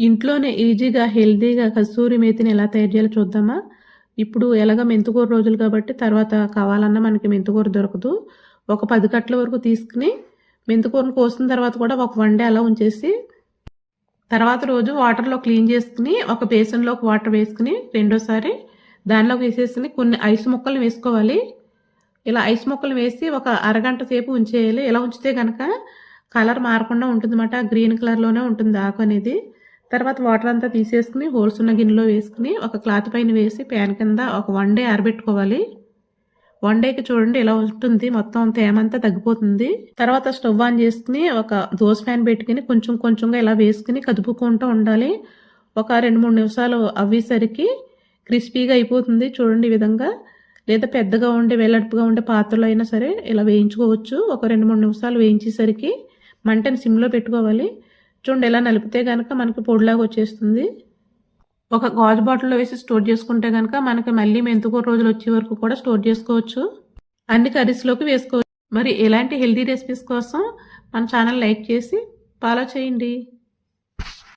ఇంట్లోనే ఈజీగా హెల్తీగా కస్తూరి మేతిని ఎలా తయారు చేయాలో చూద్దామా? ఇప్పుడు ఎలాగ మెంతుకూర రోజులు కాబట్టి తర్వాత కావాలన్నా మనకి మెంతుకూర దొరకదు. ఒక పది కట్ల వరకు తీసుకుని మెంతుకూరను కోసిన తర్వాత కూడా ఒక వన్ డే అలా ఉంచేసి తర్వాత రోజు వాటర్లో క్లీన్ చేసుకుని ఒక బేసన్లో ఒక వాటర్ వేసుకుని రెండోసారి దానిలోకి వేసేసుకుని కొన్ని ఐస్ ముక్కలు వేసుకోవాలి. ఇలా ఐస్ ముక్కలు వేసి ఒక అరగంట సేపు ఉంచేయాలి. ఇలా ఉంచితే కనుక కలర్ మారకుండా ఉంటుందన్నమాట. గ్రీన్ కలర్లోనే ఉంటుంది ఆకు అనేది. తర్వాత వాటర్ అంతా తీసేసుకుని హోల్స్ ఉన్న గిన్నెలో వేసుకుని ఒక క్లాత్ పైన వేసి ప్యాన్ కింద ఒక వన్ డే ఆరబెట్టుకోవాలి. వన్ డేకి చూడండి ఇలా ఉంటుంది. మొత్తం తేమంతా తగ్గిపోతుంది. తర్వాత స్టవ్ ఆన్ చేసుకుని ఒక దోశ ప్యాన్ పెట్టుకుని కొంచెం కొంచెంగా ఇలా వేసుకుని కదుపుకుంటూ ఉండాలి. ఒక రెండు మూడు నిమిషాలు అవ్వేసరికి క్రిస్పీగా అయిపోతుంది చూడండి ఈ విధంగా. లేదా పెద్దగా ఉండే వెల్లడుపుగా ఉండే పాత్రలో అయినా సరే ఇలా వేయించుకోవచ్చు. ఒక రెండు మూడు నిమిషాలు వేయించేసరికి మంటని సిమ్లో పెట్టుకోవాలి. చూడండి ఎలా నలిపితే కనుక మనకి పొడిలాగా వచ్చేస్తుంది. ఒక గాజు బాటిల్లో వేసి స్టోర్ చేసుకుంటే కనుక మనకి మళ్ళీ మెంతుకూర రోజులు వచ్చే వరకు కూడా స్టోర్ చేసుకోవచ్చు. అన్ని కర్రీస్లోకి వేసుకోవచ్చు. మరి ఎలాంటి హెల్దీ రెసిపీస్ కోసం మన ఛానల్ లైక్ చేసి ఫాలో చేయండి.